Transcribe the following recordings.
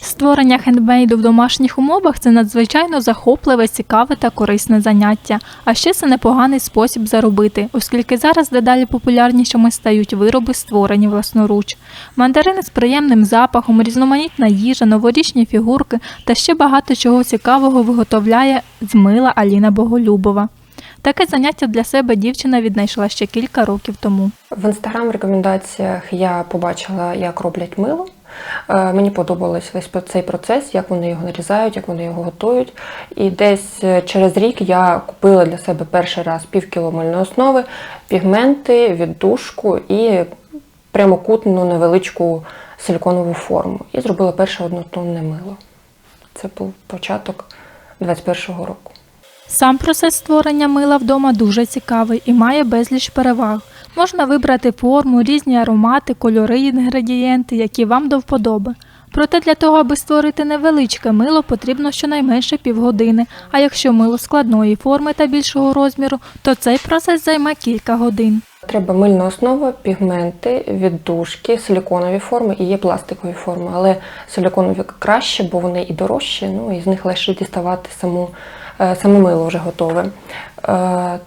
Створення хендмейду в домашніх умовах це надзвичайно захопливе, цікаве та корисне заняття. А ще це непоганий спосіб заробити, оскільки зараз дедалі популярнішими стають вироби, створені власноруч. Мандарини з приємним запахом, різноманітна їжа, новорічні фігурки та ще багато чого цікавого виготовляє з мила Аліна Боголюбова. Таке заняття для себе дівчина віднайшла ще кілька років тому. В інстаграм рекомендаціях я побачила, як роблять мило. Е, Мені подобався весь цей процес, як вони його нарізають, як вони його готують. І десь е, через рік я купила для себе перший раз пів кіло мильної основи, пігменти, віддушку і прямокутну невеличку силіконову форму. І зробила перше однотонне мило. Це був початок 21-го року. Сам процес створення мила вдома дуже цікавий і має безліч переваг. Можна вибрати форму, різні аромати, кольори, інгредієнти, які вам до вподоби. Проте для того, аби створити невеличке мило, потрібно щонайменше півгодини. А якщо мило складної форми та більшого розміру, то цей процес займе кілька годин. Треба мильна основа, пігменти, віддушки, силіконові форми і є пластикові форми. Але силіконові краще, бо вони і дорожчі, ну і з них легше діставати саму, е, саме мило вже готове. Е,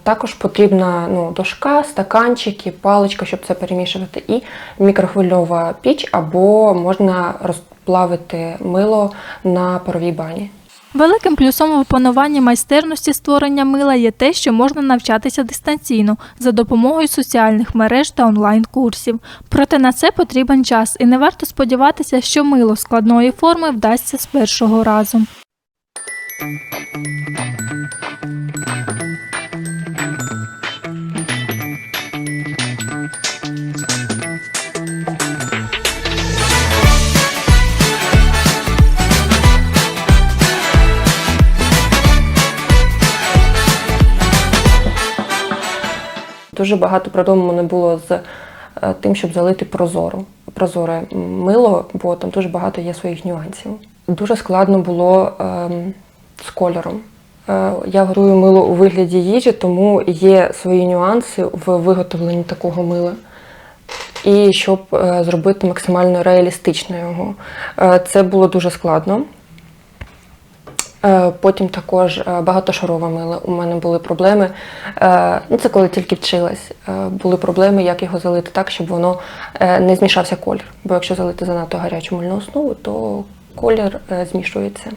Також потрібна ну, дошка, стаканчики, паличка, щоб це перемішувати, і мікрохвильова піч, або можна розплавити мило на паровій бані. Великим плюсом в опануванні майстерності створення мила є те, що можна навчатися дистанційно за допомогою соціальних мереж та онлайн-курсів. Проте на це потрібен час, і не варто сподіватися, що мило складної форми вдасться з першого разу. Дуже багато проблем у мене було з е, тим, щоб залити прозору, прозоре мило, бо там дуже багато є своїх нюансів. Дуже складно було ем, з кольором. Е, я готую мило у вигляді їжі, тому є свої нюанси в виготовленні такого мила. І щоб е, зробити максимально реалістично його. Це було дуже складно. Е, Потім також багатошарова мила. У мене були проблеми. е, Ну, це коли тільки вчилась. е, Були проблеми, як його залити так, щоб воно е, не змішався колір. Бо якщо залити занадто гарячу мильну основу, то колір е, змішується.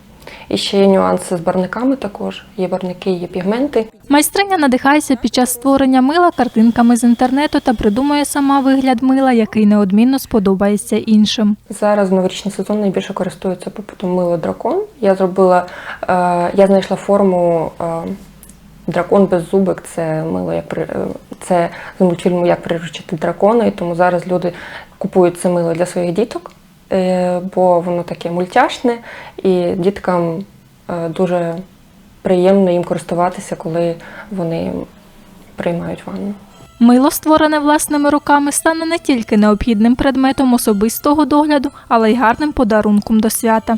І ще є нюанси з барниками також. Є барники, є пігменти. Майстриня надихається під час створення мила картинками з інтернету та придумує сама вигляд мила, який неодмінно сподобається іншим. Зараз в новорічний сезон найбільше користується попитом мило дракон. Я зробила, е, я знайшла форму е, дракон без зубик. Це мило як при е, це з мультфільму Як приручити дракона. І тому зараз люди купують це мило для своїх діток, бо воно таке мультяшне, і діткам е, дуже приємно їм користуватися, коли вони приймають ванну. Мило, створене власними руками, стане не тільки необхідним предметом особистого догляду, але й гарним подарунком до свята.